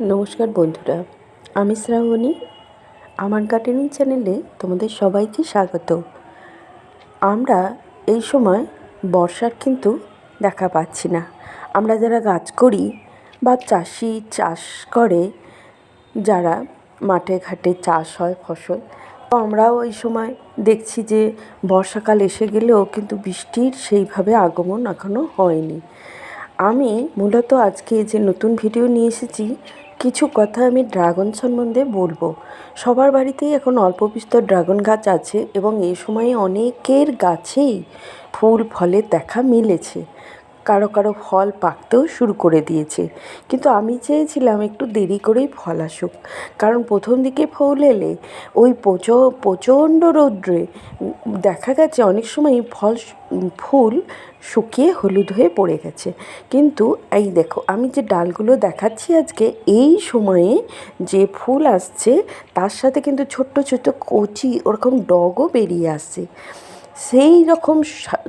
নমস্কার বন্ধুরা, আমি শ্রাবণী। আমার গার্ডেনিং চ্যানেলে তোমাদের সবাইকে স্বাগত। আমরা এই সময় বর্ষার কিন্তু দেখা পাচ্ছি না। আমরা যারা গাছ করি বা চাষি চাষ করে, যারা মাঠে ঘাটে চাষ হয় ফসল, তো আমরাও এই সময় দেখছি যে বর্ষাকাল এসে গেলেও কিন্তু বৃষ্টির সেইভাবে আগমন এখনও হয়নি। আমি মূলত আজকে যে নতুন ভিডিও নিয়ে এসেছি কিছু কথা আমি ড্রাগন সম্বন্ধে বলব। সবার বাড়িতেই এখন অল্প বিস্তর ড্রাগন গাছ আছে এবং এই সময়ে অনেকের গাছেই ফুল ফলের দেখা মিলেছে। কারও কারও ফল পাকতেও শুরু করে দিয়েছে। কিন্তু আমি চেয়েছিলাম একটু দেরি করেই ফল আসুক। কারণ প্রথম দিকে ফুল এলে ওই প্রচ, প্রচণ্ড রৌদ্রে দেখা গেছে অনেক সময় ফল ফুল শুকিয়ে হলুদ হয়ে পড়ে গেছে। কিন্তু এই দেখো, আমি যে ডালগুলো দেখাচ্ছি আজকে, এই সময়ে যে ফুল আসছে, তার সাথে কিন্তু ছোট্ট ছোট্ট কচি ওরকম ডগও বেরিয়ে আসছে। সেই রকম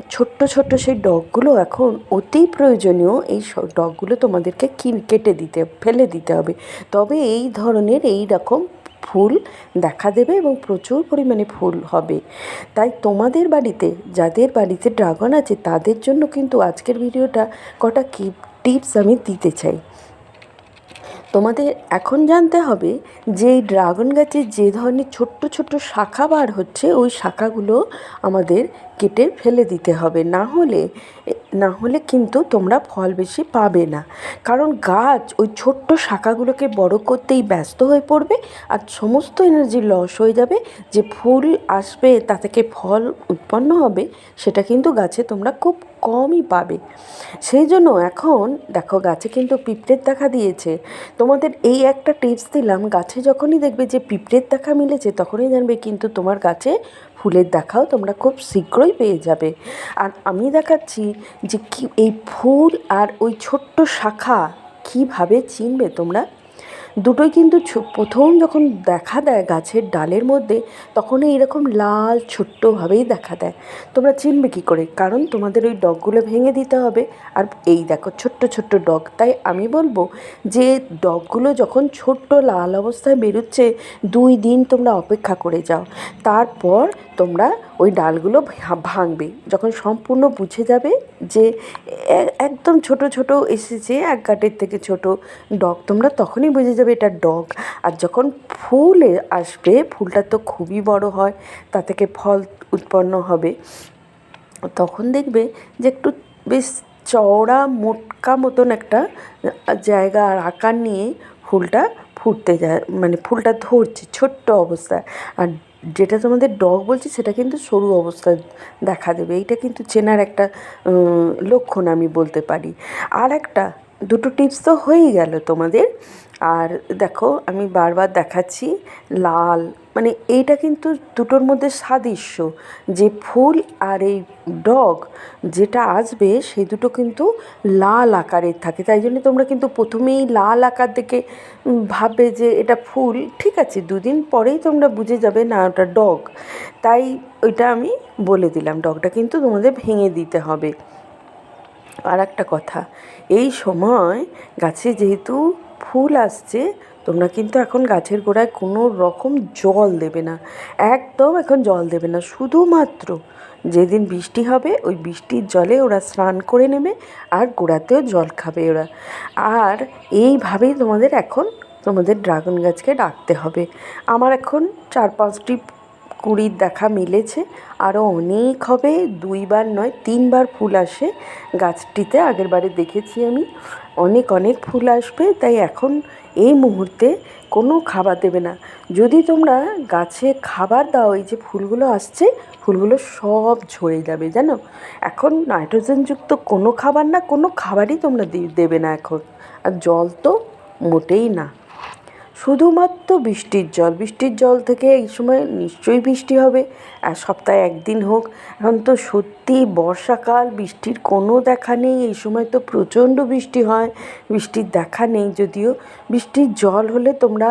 ছোট্ট ছোট্ট সেই ডগগুলো এখন অতি প্রয়োজনীয় এই ডগগুলো তোমাদেরকে কেটে দিতে, ফেলে দিতে হবে। তবে এই ধরনের এই রকম ফুল দেখা দেবে এবং প্রচুর পরিমাণে ফুল হবে। তাই তোমাদের বাড়িতে, যাদের বাড়িতে ড্রাগন আছে, তাদের জন্য কিন্তু আজকের ভিডিওটা কটা কি টিপস আমি দিতে চাই। তোমাদের এখন জানতে হবে যে এই ড্রাগন গাছে যে ধরনের ছোট্ট ছোট্ট শাখা বার হচ্ছে, ওই শাখাগুলো আমাদের কেটে ফেলে দিতে হবে। না হলে না হলে কিন্তু তোমরা ফল বেশি পাবে না। কারণ গাছ ওই ছোট্ট শাখাগুলোকে বড় করতেই ব্যস্ত হয়ে পড়বে আর সমস্ত এনার্জি লস হয়ে যাবে। যে ফুল আসবে তা থেকে ফল উৎপন্ন হবে, সেটা কিন্তু গাছে তোমরা খুব কমই পাবে। সেই জন্য এখন দেখো গাছে কিন্তু পিঁপড়ের দেখা দিয়েছে। তোমাদের এই একটা টিপস দিলাম, গাছে যখনই দেখবে যে পিঁপড়ের দেখা মিলেছে, তখনই জানবে কিন্তু তোমার গাছে ফুলের দেখাও তোমরা খুব শীঘ্রই পেয়ে যাবে। আর আমি দেখাচ্ছি যে কি, এই ফুল আর ওই ছোট্ট শাখা কীভাবে চিনবে তোমরা? দুটোই কিন্তু প্রথম যখন দেখা দেয় গাছের ডালের মধ্যে তখন এইরকম লাল, ছোট্টভাবেই দেখা দেয়। তোমরা চিনবে কী করে? কারণ তোমাদের ওই ডগগুলো ভেঙে দিতে হবে। আর এই দেখো, ছোট্ট ছোট্ট ডগ। তাই আমি বলব যে, ডগগুলো যখন ছোট্ট লাল অবস্থায় বেরোচ্ছে, দুই দিন তোমরা অপেক্ষা করে যাও। তারপর তোমরা ওই ডালগুলো ভাঙবে। যখন সম্পূর্ণ বুঝে যাবে যে একদম ছোট ছোট এসেছে, এক গাটের থেকে ছোট ডগ, তোমরা তখনই বুঝে যাবে এটা ডগ। আর যখন ফুল আসবে, ফুলটা তো খুবই বড় হয়, তা থেকে ফল উৎপন্ন হবে, তখন দেখবে যে একটু বেশ চওড়া, মোটকা মতন একটা জায়গা আর আকার নিয়ে ফুলটা ফুটতে যায় মানে ফুলটা ধরছে, ছোট্ট অবস্থায়। আর যেটা তোমাদের ডগ বলছি, সেটা কিন্তু সরু অবস্থায় দেখা দেবে। এইটা কিন্তু চেনার একটা লক্ষণ আমি বলতে পারি। আর একটা, দুটো টিপস তো হয়েই গেল তোমাদের। আর দেখো, আমি বারবার দেখাচ্ছি, লাল মানে এইটা কিন্তু দুটোর মধ্যে সাদৃশ্য। যে ফুল আর এই ডগ যেটা আসবে, সেই দুটো কিন্তু লাল আকারের থাকে। তাই জন্য তোমরা কিন্তু প্রথমেই লাল আকার দেখে ভাববে যে এটা ফুল। ঠিক আছে, দুদিন পরেই তোমরা বুঝে যাবে না, ওটা ডগ। তাই ওইটা আমি বলে দিলাম, ডগটা কিন্তু তোমাদের ভেঙে দিতে হবে। আর একটা কথা, এই সময় গাছে যেহেতু ফুল আসছে তোমরা কিন্তু এখন গাছের গোড়ায় কোনো রকম জল দেবে না। একদম এখন জল দেবে না। শুধুমাত্র যেদিন বৃষ্টি হবে, ওই বৃষ্টির জলে ওরা স্নান করে নেবে আর গোড়াতেও জল খাবে ওরা। আর এইভাবেই তোমাদের এখন তোমাদের ড্রাগন গাছকে ডাকতে হবে। আমার এখন চার পাঁচটি কুড়ির দেখা মিলেছে। আরও অনেক হবে। দুইবার নয়, তিনবার ফুল আসে। গাছটিতে আগের বারে দেখেছি আমি। অনেক অনেক ফুল আসবে। তাই এখন এই মুহূর্তে কোনো খাবার দেবে না। যদি তোমরা গাছে খাবার দাও, এই যে ফুলগুলো আসছে, ফুলগুলো সব ঝরে যাবে, জানো? এখন নাইট্রোজেনযুক্ত কোনো খাবার না, কোনো খাবারই তোমরা দেবে না এখন। আর জল তো মোটেই না। শুধুমাত্র বৃষ্টির জল। বৃষ্টির জল থেকে এই সময় নিশ্চয়ই বৃষ্টি হবে। আর সপ্তাহে একদিন হোক। এখন তো সত্যি বর্ষাকাল, বৃষ্টির কোনো দেখা নেই। এই সময় তো প্রচণ্ড বৃষ্টি হয়। বৃষ্টির দেখা নেই যদিও। বৃষ্টির জল হলে তোমরা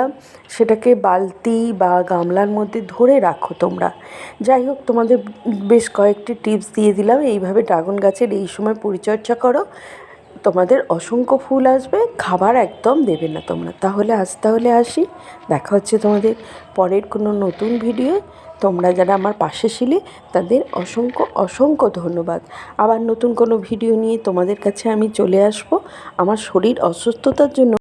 সেটাকে বালতি বা গামলার মধ্যে ধরে রাখো তোমরা। যাই হোক, তোমাদের বেশ কয়েকটি টিপস দিয়ে দিলাম। এইভাবে ড্রাগন গাছের এই সময় পরিচর্যা করো। তোমাদের অসংখ্য ফুল আসবে, খাবার একদম দেবে না তোমরা। তাহলে আজ তাহলে আসি। দেখা হচ্ছে তোমাদের পরের কোনো নতুন ভিডিও তোমরা যারা আমার পাশে ছিলে, তাদের অসংখ্য অসংখ্য ধন্যবাদ। আবার নতুন কোনো ভিডিও নিয়ে তোমাদের কাছে আমি চলে আসব। আমার শরীর অসুস্থতার জন্য